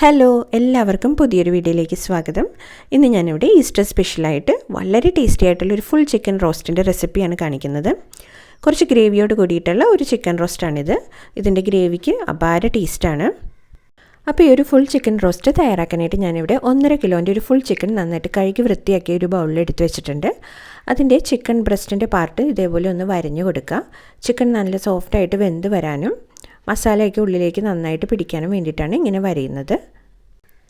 Hello എല്ലാവർക്കും പുതിയൊരു വീഡിയോയിലേക്ക് സ്വാഗതം. ഇന്ന് ഞാനിവിടെ ഈസ്റ്റർ സ്പെഷ്യലായിട്ട് വളരെ ടേസ്റ്റി ആയിട്ടുള്ള ഒരു ഫുൾ ചിക്കൻ റോസ്റ്റിന്റെ റെസിപ്പിയാണ് കാണിക്കുന്നത്. കുറച്ച് ഗ്രേവിയോട് കൂടിയിട്ടുള്ള ഒരു ചിക്കൻ റോസ്റ്റാണിത് ഇതിന്റെ ഗ്രേവിക്ക് അപാര ടേസ്റ്റാണ്. അപ്പോൾ ഈ ഒരു ഫുൾ ചിക്കൻ റോസ്റ്റ് തയ്യാറാക്കാനായിട്ട് ഞാനിവിടെ ഒന്നര കിലോന്റെ ഒരു ഫുൾ ചിക്കൻ നന്നായിട്ട് കഴുകി വൃത്തിയാക്കിയ ഒരു ബൗളിൽ എടുത്തു വെച്ചിട്ടുണ്ട്. അതിന്റെ ചിക്കൻ ബ്രസ്റ്റിന്റെ പാർട്ട് ഇതേപോലെ ഒന്ന് വരഞ്ഞു കൊടുക്കുക ചിക്കൻ നല്ല സോഫ്റ്റായിട്ട് വെന്ത് വരാനും മസാലയൊക്കെ ഉള്ളിലേക്ക് നന്നായിട്ട് പിടിക്കാനും വേണ്ടിയിട്ടാണ് ഇങ്ങനെ വരയുന്നത്.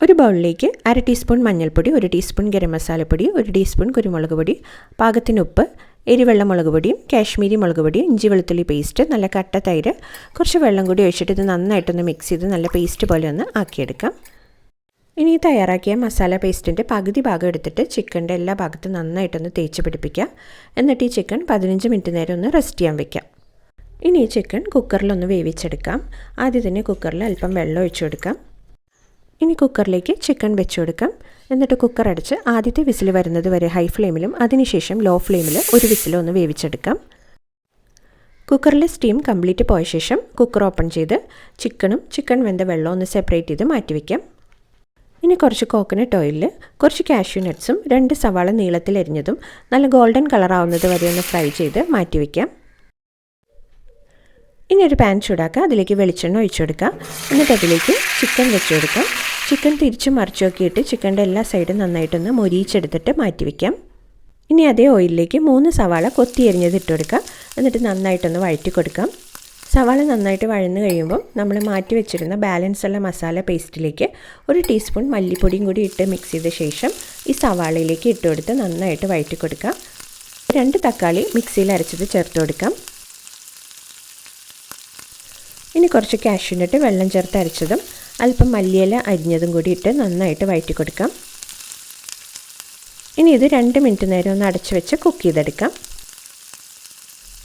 ഒരു ബൗളിലേക്ക് അര ടീസ്പൂൺ മഞ്ഞൾപ്പൊടി ഒരു ടീസ്പൂൺ ഗരം മസാലപ്പൊടി ഒരു ടീസ്പൂൺ കുരുമുളക് പൊടി പാകത്തിന് ഉപ്പ് എരിവെള്ള മുളക് പൊടിയും കാശ്മീരി മുളക് പൊടിയും ഇഞ്ചി വെളുത്തുള്ളി പേസ്റ്റ് നല്ല കട്ട തൈര് കുറച്ച് വെള്ളം കൂടി ഒഴിച്ചിട്ട് ഇത് നന്നായിട്ടൊന്ന് മിക്സ് ചെയ്ത് നല്ല പേസ്റ്റ് പോലെ ഒന്ന് ആക്കിയെടുക്കാം. ഇനി തയ്യാറാക്കിയ മസാല പേസ്റ്റിന്റെ പകുതി ഭാഗം എടുത്തിട്ട് ചിക്കന്റെ എല്ലാ ഭാഗത്തും നന്നായിട്ടൊന്ന് തേച്ച് പിടിപ്പിക്കുക എന്നിട്ട് ഈ ചിക്കൻ പതിനഞ്ച് മിനിറ്റ് നേരം ഒന്ന് റെസ്റ്റ് ചെയ്യാൻ വെക്കാം. ഇനി ചിക്കൻ കുക്കറിലൊന്ന് വേവിച്ചെടുക്കാം. ആദ്യം തന്നെ കുക്കറിൽ അല്പം വെള്ളം ഒഴിച്ചു കൊടുക്കാം. ഇനി കുക്കറിലേക്ക് ചിക്കൻ വെച്ചു കൊടുക്കാം. എന്നിട്ട് കുക്കർ അടച്ച് ആദ്യത്തെ വിസിൽ വരുന്നത് വരെ ഹൈ ഫ്ലെയിമിലും അതിനുശേഷം ലോ ഫ്ലെയിമിൽ ഒരു വിസിലൊന്ന് വേവിച്ചെടുക്കാം. കുക്കറിലെ സ്റ്റീം കംപ്ലീറ്റ് പോയ ശേഷം കുക്കർ ഓപ്പൺ ചെയ്ത് ചിക്കനും ചിക്കൻ വെന്ത വെള്ളവും ഒന്ന് സെപ്പറേറ്റ് ചെയ്ത് മാറ്റിവെക്കാം ഇനി കുറച്ച് കോക്കനട്ട് ഓയിലിൽ കുറച്ച് കാഷ്യൂ നട്ട്സും രണ്ട് സവാള നീളത്തിൽ എരിഞ്ഞതും നല്ല ഗോൾഡൻ കളർ ആവുന്നത് വരെ ഒന്ന് ഫ്രൈ ചെയ്ത് മാറ്റിവെക്കാം ഇനി ഒരു പാൻ ചൂടാക്കുക അതിലേക്ക് വെളിച്ചെണ്ണ ഒഴിച്ചു കൊടുക്കുക എന്നിട്ട് അതിലേക്ക് ചിക്കൻ വെച്ച് കൊടുക്കാം. ചിക്കൻ തിരിച്ചു മറിച്ച് നോക്കിയിട്ട് ചിക്കന്റെ എല്ലാ സൈഡും നന്നായിട്ടൊന്ന് മൊരിയിച്ചെടുത്തിട്ട് മാറ്റി വയ്ക്കാം ഇനി അതേ ഓയിലിലേക്ക് മൂന്ന് സവാള കൊത്തി എരിഞ്ഞത് ഇട്ട് കൊടുക്കുക എന്നിട്ട് നന്നായിട്ടൊന്ന് വഴറ്റി കൊടുക്കാം. സവാള നന്നായിട്ട് വഴന്നു കഴിയുമ്പോൾ നമ്മൾ മാറ്റി വെച്ചിരുന്ന ബാലൻസ് ഉള്ള മസാല പേസ്റ്റിലേക്ക് ഒരു ടീസ്പൂൺ മല്ലിപ്പൊടിയും കൂടി ഇട്ട് മിക്സ് ചെയ്ത ശേഷം ഈ സവാളയിലേക്ക് ഇട്ട് കൊടുത്ത് നന്നായിട്ട് വഴറ്റി കൊടുക്കാം. രണ്ട് തക്കാളി മിക്സിയിൽ അരച്ചത് ചേർത്ത് കൊടുക്കാം. ഇനി കുറച്ച് കാഷ്യൂനട്ട് വെള്ളം ചേർത്ത് അരച്ചതും അല്പം മല്ലിയില അരിഞ്ഞതും കൂടി ഇട്ട് നന്നായിട്ട് വഴറ്റി കൊടുക്കാം. ഇനി ഇത് രണ്ട് മിനിറ്റ് നേരം ഒന്ന് അടച്ചു വെച്ച് കുക്ക് ചെയ്തെടുക്കാം.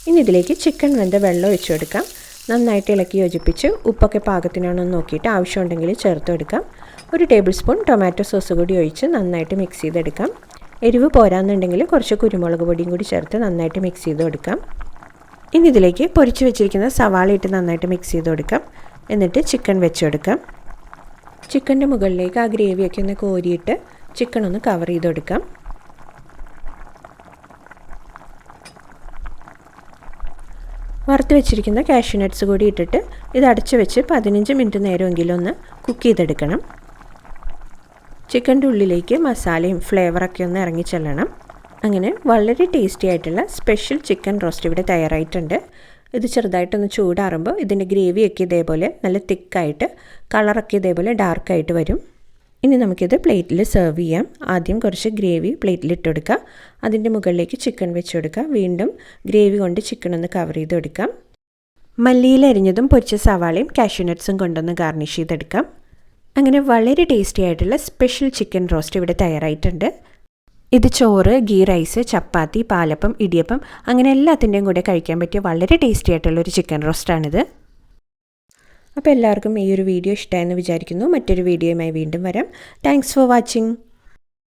ഇനി ഇതിലേക്ക് ചിക്കൻ വെന്ത വെള്ളം ഒഴിച്ചു കൊടുക്കാം. നന്നായിട്ട് ഇളക്കി യോജിപ്പിച്ച് ഉപ്പൊക്കെ പാകത്തിനാണോ നോക്കിയിട്ട് ആവശ്യമുണ്ടെങ്കിൽ ചേർത്ത് കൊടുക്കാം. ഒരു ടേബിൾ സ്പൂൺ ടൊമാറ്റോ സോസ് കൂടി ഒഴിച്ച് നന്നായിട്ട് മിക്സ് ചെയ്തെടുക്കാം. എരിവ് പോരാന്നുണ്ടെങ്കിൽ കുറച്ച് കുരുമുളക് പൊടിയും കൂടി ചേർത്ത് നന്നായിട്ട് മിക്സ് ചെയ്ത് കൊടുക്കാം. ഇനി ഇതിലേക്ക് പൊരിച്ചു വെച്ചിരിക്കുന്ന സവാള ഇട്ട് നന്നായിട്ട് മിക്സ് ചെയ്ത് കൊടുക്കാം. എന്നിട്ട് ചിക്കൻ വെച്ചെടുക്കാം ചിക്കന്റെ മുകളിലേക്ക് ആ ഗ്രേവിയൊക്കെ ഒന്ന് കോരിയിട്ട് ചിക്കൻ ഒന്ന് കവർ ചെയ്ത് കൊടുക്കാം. വറുത്ത് വെച്ചിരിക്കുന്ന കാഷ്യൂ നട്ട്സ് കൂടി ഇട്ടിട്ട് ഇത് അടച്ച് വെച്ച് പതിനഞ്ച് മിനിറ്റ് നേരമെങ്കിലും ഒന്ന് കുക്ക് ചെയ്തെടുക്കണം. ചിക്കന്റെ ഉള്ളിലേക്ക് മസാലയും ഫ്ലേവറൊക്കെ ഒന്ന് ഇറങ്ങി ചെല്ലണം. അങ്ങനെ വളരെ ടേസ്റ്റി ആയിട്ടുള്ള സ്പെഷ്യൽ ചിക്കൻ റോസ്റ്റ് ഇവിടെ തയ്യാറായിട്ടുണ്ട്. ഇത് ചെറുതായിട്ടൊന്ന് ചൂടാറുമ്പോൾ ഇതിന്റെ ഗ്രേവിയൊക്കെ ഇതേപോലെ നല്ല തിക്കായിട്ട് കളറൊക്കെ ഇതേപോലെ ഡാർക്കായിട്ട് വരും. ഇനി നമുക്കിത് പ്ലേറ്റിൽ സെർവ് ചെയ്യാം. ആദ്യം കുറച്ച് ഗ്രേവി പ്ലേറ്റിൽ ഇട്ട് കൊടുക്കുക അതിന്റെ മുകളിലേക്ക് ചിക്കൻ വെച്ച് കൊടുക്കുക വീണ്ടും ഗ്രേവി കൊണ്ട് ചിക്കൻ ഒന്ന് കവർ ചെയ്ത് കൊടുക്കാം. മല്ലിയിൽ അരിഞ്ഞതും പൊരിച്ച സവാളയും കാഷ്യൂനട്ട്സും കൊണ്ടൊന്ന് ഗാർണിഷ് ചെയ്തെടുക്കാം. അങ്ങനെ വളരെ ടേസ്റ്റി ആയിട്ടുള്ള സ്പെഷ്യൽ ചിക്കൻ റോസ്റ്റ് ഇവിടെ തയ്യാറായിട്ടുണ്ട്. ഇത് ചോറ് ഗീ റൈസ് ചപ്പാത്തി പാലപ്പം ഇടിയപ്പം അങ്ങനെ എല്ലാത്തിന്റെയും കൂടെ കഴിക്കാൻ പറ്റിയ വളരെ ടേസ്റ്റി ആയിട്ടുള്ള ഒരു ചിക്കൻ റോസ്റ്റാണിത്. അപ്പോൾ എല്ലാവർക്കും ഈ ഒരു വീഡിയോ ഇഷ്ടമായെന്ന് വിചാരിക്കുന്നു. മറ്റൊരു വീഡിയോയുമായി വീണ്ടും വരാം. Thanks for watching